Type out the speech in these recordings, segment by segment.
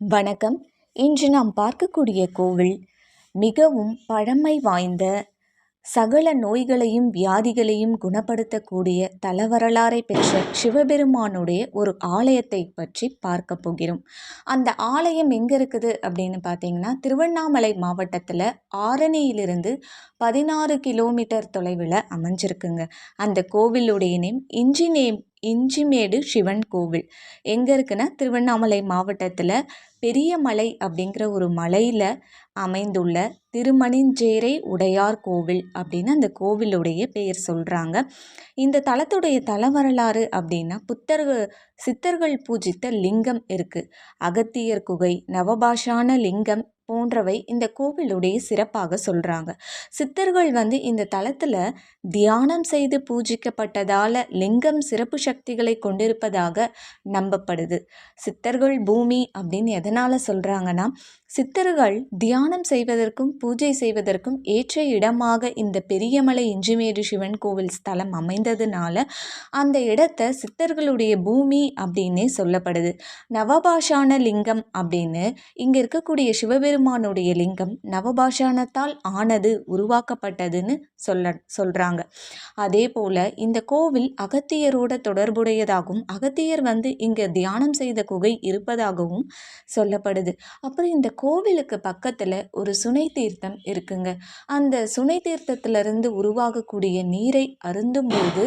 வணக்கம். இன்று நாம் பார்க்கக்கூடிய கோவில் மிகவும் பழமை வாய்ந்த சகல நோய்களையும் வியாதிகளையும் குணப்படுத்தக்கூடிய தலவரலாறை பெற்ற சிவபெருமானுடைய ஒரு ஆலயத்தை பற்றி பார்க்க போகிறோம். அந்த ஆலயம் எங்கே இருக்குது அப்படின்னு பார்த்தீங்கன்னா திருவண்ணாமலை மாவட்டத்தில் ஆரணியிலிருந்து பதினாறு கிலோமீட்டர் தொலைவில் அமைஞ்சிருக்குங்க. அந்த கோவிலுடைய நேம் இஞ்சி நேம் இஞ்சிமேடு சிவன் கோவில். எங்கே இருக்குன்னா திருவண்ணாமலை மாவட்டத்தில் பெரிய மலை அப்படிங்கிற ஒரு மலையில் அமைந்துள்ள திருமணிஞ்சேரை உடையார் கோவில் அப்படின்னு அந்த கோவிலுடைய பெயர் சொல்கிறாங்க இந்த தலத்துடைய தல வரலாறு அப்படின்னா புத்தர்கள் சித்தர்கள் பூஜித்த லிங்கம் இருக்குது அகத்தியர் குகை நவபாஷான லிங்கம் போன்றவை இந்த கோவிலுடைய சிறப்பாக சொல்கிறாங்க சித்தர்கள் வந்து இந்த தலத்தில் தியானம் செய்து பூஜிக்கப்பட்டதால் லிங்கம் சிறப்பு சக்திகளை கொண்டிருப்பதாக நம்பப்படுது. சித்தர்கள் பூமி அப்படின்னு எதனால் சொல்கிறாங்கன்னா சித்தர்கள் தியானம் செய்வதற்கும் பூஜை செய்வதற்கும் ஏற்ற இடமாக இந்த பெரியமலை இஞ்சிமேடு சிவன் கோவில் ஸ்தலம் அமைந்ததுனால அந்த இடத்த சித்தர்களுடைய பூமி அப்படின்னே சொல்லப்படுது. நவபாஷான லிங்கம் அப்படின்னு இங்கே இருக்கக்கூடிய சிவபெருமானுடைய லிங்கம் நவபாஷானத்தால் ஆனது உருவாக்கப்பட்டதுன்னு சொல்ல சொல்கிறாங்க அதே போல் இந்த கோவில் அகத்தியரோட தொடர்புடையதாகவும் அகத்தியர் வந்து இங்கே தியானம் செய்த குகை இருப்பதாகவும் சொல்லப்படுது. அப்புறம் இந்த கோவிலுக்கு பக்கத்தில் ஒரு சுனை தீர்த்தம் இருக்குங்க. அந்த சுனை தீர்த்தத்திலிருந்து உருவாகக்கூடிய நீரை அருந்தும்போது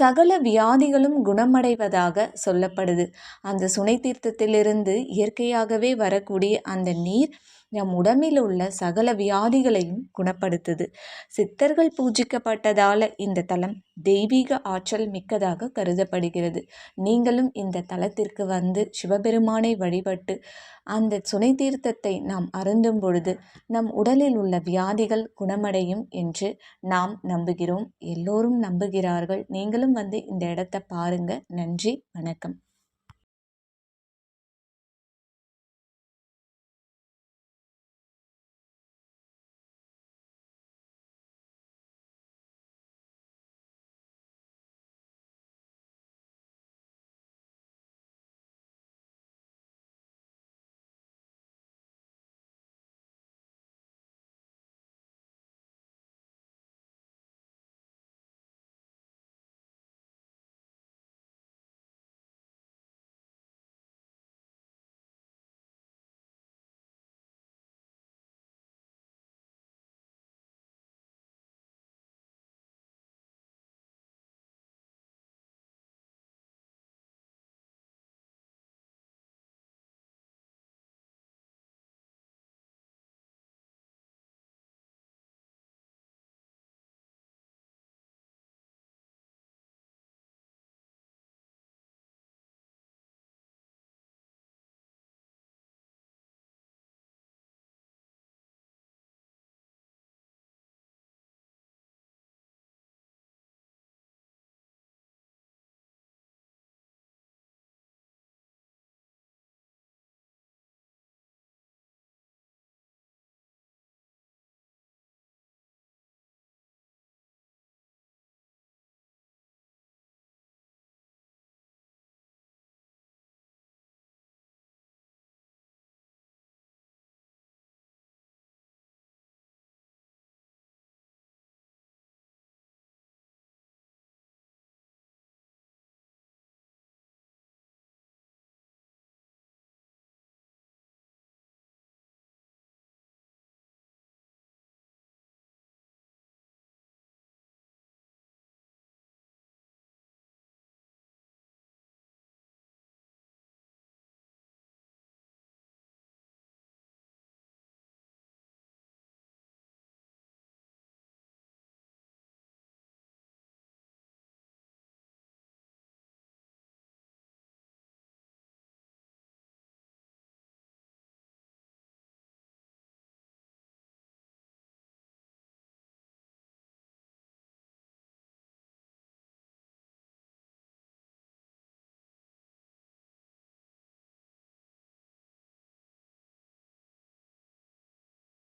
சகல வியாதிகளும் குணமடைவதாக சொல்லப்படுது. அந்த சுனை தீர்த்தத்திலிருந்து இயற்கையாகவே வரக்கூடிய அந்த நீர் நம் உடம்பில் உள்ள சகல வியாதிகளையும் குணப்படுத்துது. சித்தர்கள் பூஜிக்கப்பட்டதால இந்த தலம் தெய்வீக ஆற்றல் மிக்கதாக கருதப்படுகிறது. நீங்களும் இந்த தலத்திற்கு வந்து சிவபெருமானை வழிபட்டு அந்த சுனை தீர்த்தத்தை நாம் அருந்தும் பொழுது நம் உடலில் உள்ள வியாதிகள் குணமடையும் என்று நாம் நம்புகிறோம். எல்லோரும் நம்புகிறார்கள். நீங்களும் வந்து இந்த இடத்த பாருங்க. நன்றி. வணக்கம்.